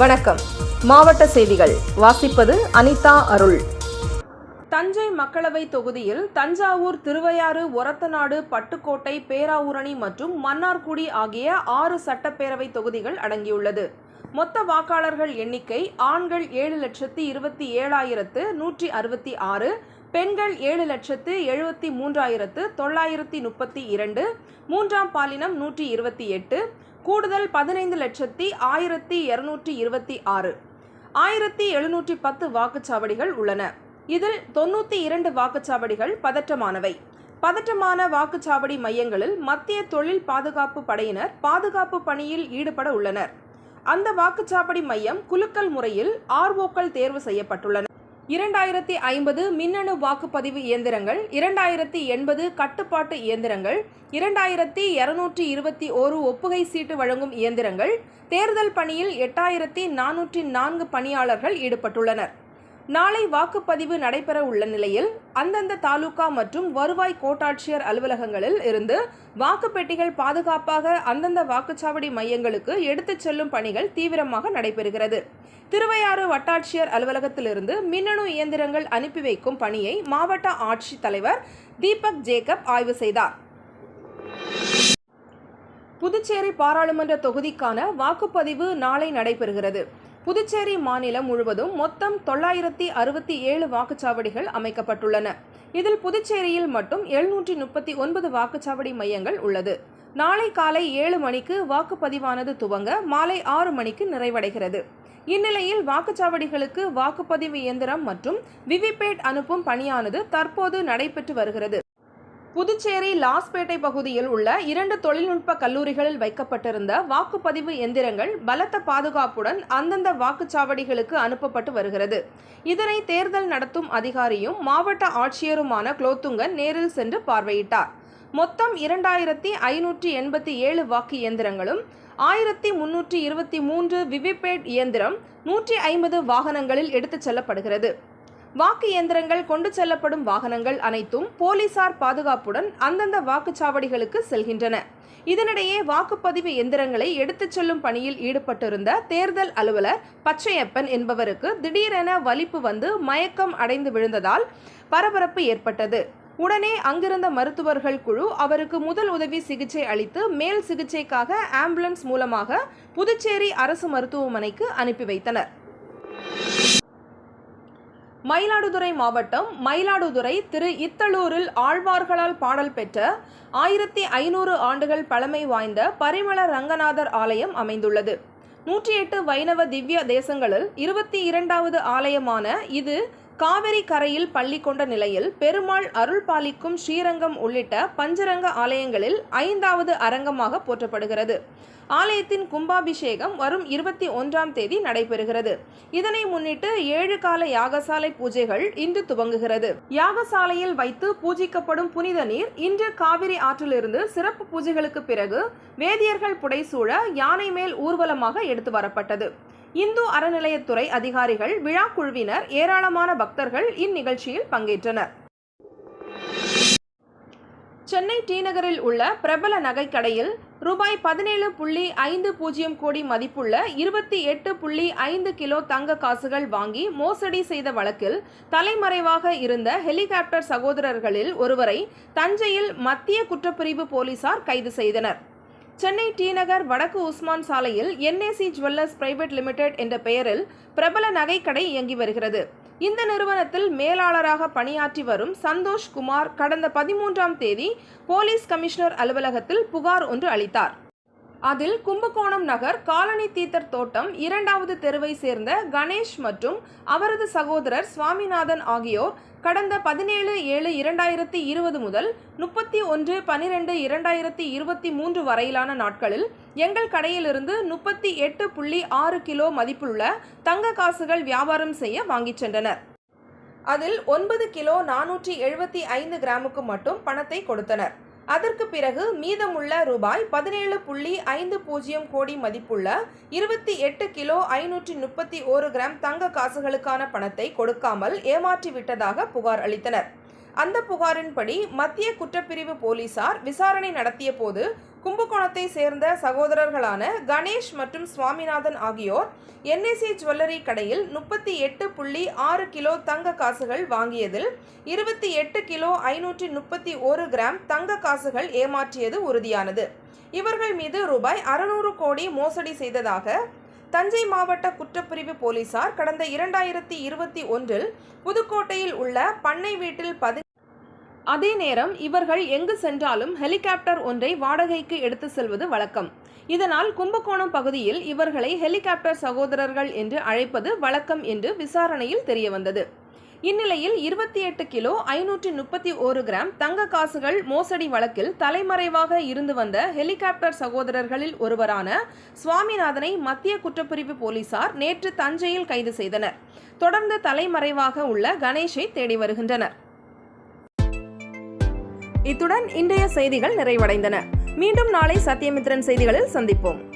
வணக்கம். மாவட்ட செய்திகள். வாசிப்பது அனிதா அருள். தஞ்சை மக்களவை தொகுதியில் தஞ்சாவூர் திருவையாறு ஒரத்தநாடு பட்டுக்கோட்டை பேராவூரணி மற்றும் மன்னார்குடி ஆகிய ஆறு சட்டப்பேரவை தொகுதிகள் அடங்கியுள்ளது. மொத்த வாக்காளர்கள் எண்ணிக்கை ஆண்கள் ஏழு லட்சத்தி இருபத்தி ஏழாயிரத்து நூற்றி அறுபத்தி ஆறு பெண்கள் ஏழு லட்சத்து எழுபத்தி மூன்றாயிரத்து தொள்ளாயிரத்தி முப்பத்தி இரண்டு மூன்றாம் பாலினம் நூற்றி இருபத்தி எட்டு கூடுதல் பதினைந்து லட்சத்தி ஆயிரத்தி இருநூற்றி இருபத்தி ஆறு. ஆயிரத்தி எழுநூற்றி பத்து வாக்குச்சாவடிகள் உள்ளன. இதில் தொண்ணூற்றி இரண்டு வாக்குச்சாவடிகள் பதற்றமானவை. பதற்றமான வாக்குச்சாவடி மையங்களில் மத்திய தொழில் பாதுகாப்பு படையினர் பாதுகாப்பு பணியில் ஈடுபட உள்ளனர். அந்த வாக்குச்சாவடி மையம் குலுக்கல் முறையில் ஆர்ஓக்கள் தேர்வு செய்யப்பட்டுள்ளன. இரண்டாயிரத்தி ஐம்பது மின்னணு வாக்குப்பதிவு இயந்திரங்கள் இரண்டாயிரத்தி எண்பது கட்டுப்பாட்டு இயந்திரங்கள் இரண்டாயிரத்தி இருநூற்றி இருபத்தி ஓரு ஒப்புகை சீட்டு வழங்கும் இயந்திரங்கள் தேர்தல் பணியில் எட்டாயிரத்தி நானூற்றி நான்கு பணியாளர்கள் ஈடுபட்டுள்ளனர். நாளை வாக்குப்பதிவு நடைபெற உள்ள நிலையில் அந்தந்த தாலுகா மற்றும் வருவாய் கோட்டாட்சியர் அலுவலகங்களில் இருந்து வாக்குப்பெட்டிகள் பாதுகாப்பாக அந்தந்த வாக்குச்சாவடி மையங்களுக்கு எடுத்துச் செல்லும் பணிகள் தீவிரமாக நடைபெறுகிறது. திருவையாறு வட்டாட்சியர் அலுவலகத்திலிருந்து மின்னணு இயந்திரங்கள் அனுப்பி வைக்கும் பணியை மாவட்ட ஆட்சித் தலைவர் தீபக் ஜேக்கப் ஆய்வு செய்தார். புதுச்சேரி பாராளுமன்ற தொகுதிக்கான வாக்குப்பதிவு நாளை நடைபெறுகிறது. புதுச்சேரி மாநிலம் முழுவதும் மொத்தம் தொள்ளாயிரத்தி அறுபத்தி ஏழு வாக்குச்சாவடிகள் அமைக்கப்பட்டுள்ளன. இதில் புதுச்சேரியில் மட்டும் எழுநூற்றி முப்பத்தி ஒன்பது வாக்குச்சாவடி மையங்கள் உள்ளது. நாளை காலை ஏழு மணிக்கு வாக்குப்பதிவானது துவங்க மாலை ஆறு மணிக்கு நிறைவடைகிறது. இந்நிலையில் வாக்குச்சாவடிகளுக்கு வாக்குப்பதிவு இயந்திரம் மற்றும் விவிபேட் அனுப்பும் பணியானது தற்போது நடைபெற்று வருகிறது. புதுச்சேரி லாஸ்பேட்டை பகுதியில் உள்ள இரண்டு தொழில்நுட்ப கல்லூரிகளில் வைக்கப்பட்டிருந்த வாக்குப்பதிவு எந்திரங்கள் பலத்த பாதுகாப்புடன் அந்தந்த வாக்குச்சாவடிகளுக்கு அனுப்பப்பட்டு வருகிறது. இதனை தேர்தல் நடத்தும் அதிகாரியும் மாவட்ட ஆட்சியருமான குலோத்துங்கன் நேரில் சென்று பார்வையிட்டார். மொத்தம் இரண்டாயிரத்தி ஐநூற்றி எண்பத்தி ஏழு வாக்கு இயந்திரங்களும் ஆயிரத்தி முன்னூற்றி இருபத்தி மூன்று விவிபேட் இயந்திரம் நூற்றி ஐம்பது வாகனங்களில் எடுத்துச் செல்லப்படுகிறது. வாக்கு இயந்திரங்கள் கொண்டு செல்லப்படும் வாகனங்கள் அனைத்தும் போலீசார் பாதுகாப்புடன் அந்தந்த வாக்குச்சாவடிகளுக்கு செல்கின்றன. இதனிடையே வாக்குப்பதிவு எந்திரங்களை எடுத்துச் செல்லும் பணியில் ஈடுபட்டிருந்த தேர்தல் அலுவலர் பச்சையப்பன் என்பவருக்கு திடீரென வலிப்பு வந்து மயக்கம் அடைந்து விழுந்ததால் பரபரப்பு ஏற்பட்டது. உடனே அங்கிருந்த மருத்துவர்கள் குழு அவருக்கு முதல் உதவி சிகிச்சை அளித்து மேல் சிகிச்சைக்காக ஆம்புலன்ஸ் மூலமாக புதுச்சேரி அரசு மருத்துவமனைக்கு அனுப்பி வைத்தனர். மயிலாடுதுறை மாவட்டம் மயிலாடுதுறை திரு இத்தலூரில் ஆழ்வார்களால் பாடல் பெற்ற ஆயிரத்தி ஐநூறு ஆண்டுகள் பழமை வாய்ந்த பரிமள ரங்கநாதர் ஆலயம் அமைந்துள்ளது. நூற்றி எட்டு வைணவ திவ்ய தேசங்களில் இருபத்தி இரண்டாவது ஆலயமான இது காவிரி கரையில் பள்ளி கொண்ட நிலையில் பெருமாள் அருள் பாலிக்கும் ஸ்ரீரங்கம் உள்ளிட்ட பஞ்சரங்க ஆலயங்களில் ஐந்தாவது அரங்கமாக போற்றப்படுகிறது. ஆலயத்தின் கும்பாபிஷேகம் வரும் இருபத்தி ஒன்றாம் தேதி நடைபெறுகிறது. இதனை முன்னிட்டு ஏழு கால யாகசாலை பூஜைகள் இன்று துவங்குகிறது. யாகசாலையில் வைத்து பூஜிக்கப்படும் புனித நீர் இன்று காவிரி ஆற்றிலிருந்து சிறப்பு பூஜைகளுக்கு பிறகு வேதியர்கள் புடைசூழ யானை மேல் ஊர்வலமாக எடுத்து வரப்பட்டது. இந்து அறநிலையத்துறை அதிகாரிகள் விழா குழுவினர் ஏராளமான பக்தர்கள் இந்நிகழ்ச்சியில் பங்கேற்றனர். சென்னை டி நகரில் உள்ள பிரபல நகைக்கடையில் ரூபாய் பதினேழு புள்ளி ஐந்து பூஜ்ஜியம் கோடி மதிப்புள்ள இருபத்தி எட்டு புள்ளி ஐந்து கிலோ தங்க காசுகள் வாங்கி மோசடி செய்த வழக்கில் தலைமறைவாக இருந்த ஹெலிகாப்டர் சகோதரர்களில் ஒருவரை தஞ்சையில் மத்திய குற்றப்பிரிவு போலீசார் கைது செய்தனர். சென்னை டி நகர் வடக்கு உஸ்மான் சாலையில் என்ஏசி ஜுவல்லர்ஸ் பிரைவேட் லிமிடெட் என்ற பெயரில் பிரபல நகைக்கடை இயங்கி வருகிறது. இந்த நிறுவனத்தில் மேலாளராக பணியாற்றி வரும் சந்தோஷ் குமார் கடந்த பதிமூன்றாம் தேதி போலீஸ் கமிஷனர் அலுவலகத்தில் புகார் ஒன்று அளித்தார். அதில் கும்பகோணம் நகர் காலனி தீத்தர் தோட்டம் இரண்டாவது தெருவை சேர்ந்த கணேஷ் மற்றும் அவரது சகோதரர் சுவாமிநாதன் ஆகியோர் கடந்த பதினேழு ஏழு இரண்டாயிரத்தி இருபது முதல் முப்பத்தி ஒன்று பனிரெண்டு இரண்டாயிரத்தி இருபத்தி மூன்று வரையிலான நாட்களில் எங்கள் கடையிலிருந்து முப்பத்தி எட்டு புள்ளி ஆறு கிலோ மதிப்புள்ள தங்க காசுகள் வியாபாரம் செய்ய வாங்கிச் சென்றனர். அதில் ஒன்பது கிலோ நானூற்றி எழுபத்தி ஐந்து கிராமுக்கு மட்டும் பணத்தை கொடுத்தனர். அதற்கு பிறகு மீதமுள்ள ரூபாய் பதினேழு புள்ளி ஐந்து பூஜ்ஜியம் கோடி மதிப்புள்ள இருபத்தி எட்டு கிலோ ஐநூற்றி முப்பத்தி ஓரு கிராம் தங்க காசுகளுக்கான பணத்தை கொடுக்காமல் ஏமாற்றி விட்டதாக புகார் அளித்தனர். அந்த புகாரின்படி மத்திய குற்றப்பிரிவு போலீசார் விசாரணை நடத்திய போது கும்பகோணத்தை சேர்ந்த சகோதரர்களான கணேஷ் மற்றும் சுவாமிநாதன் ஆகியோர் என்எஸ்சி ஜுவல்லரி கடையில் முப்பத்தி எட்டு புள்ளி ஆறு கிலோ தங்க காசுகள் வாங்கியதில் இருபத்தி எட்டு கிலோ ஐநூற்றி முப்பத்தி ஒரு கிராம் தங்க காசுகள் ஏமாற்றியது உறுதியானது. இவர்கள் மீது ரூபாய் அறுநூறு கோடி மோசடி செய்ததாக தஞ்சை மாவட்ட குற்றப்பிரிவு போலீசார் கடந்த இரண்டாயிரத்தி இருபத்தி ஒன்றில் புதுக்கோட்டையில் உள்ள பண்ணை வீட்டில் பதி அதே நேரம் இவர்கள் எங்கு சென்றாலும் ஹெலிகாப்டர் ஒன்றை வாடகைக்கு எடுத்து செல்வது வழக்கம். இதனால் கும்பகோணம் பகுதியில் இவர்களை ஹெலிகாப்டர் சகோதரர்கள் என்று அழைப்பது வழக்கம் என்று விசாரணையில் தெரியவந்தது. இந்நிலையில் இருபத்தி எட்டு கிலோ ஐநூற்றி முப்பத்தி ஓரு கிராம் தங்க காசுகள் மோசடி வழக்கில் தலைமறைவாக இருந்து வந்த ஹெலிகாப்டர் சகோதரர்களில் ஒருவரான சுவாமிநாதனை மத்திய குற்றப்பிரிவு போலீசார் நேற்று தஞ்சையில் கைது செய்தனர். தொடர்ந்து தலைமறைவாக உள்ள கணேஷை தேடி வருகின்றனர். இத்துடன் இன்றைய செய்திகள் நிறைவடைந்தன. மீண்டும் நாளை சத்தியமித்ரன் செய்திகளில் சந்திப்போம்.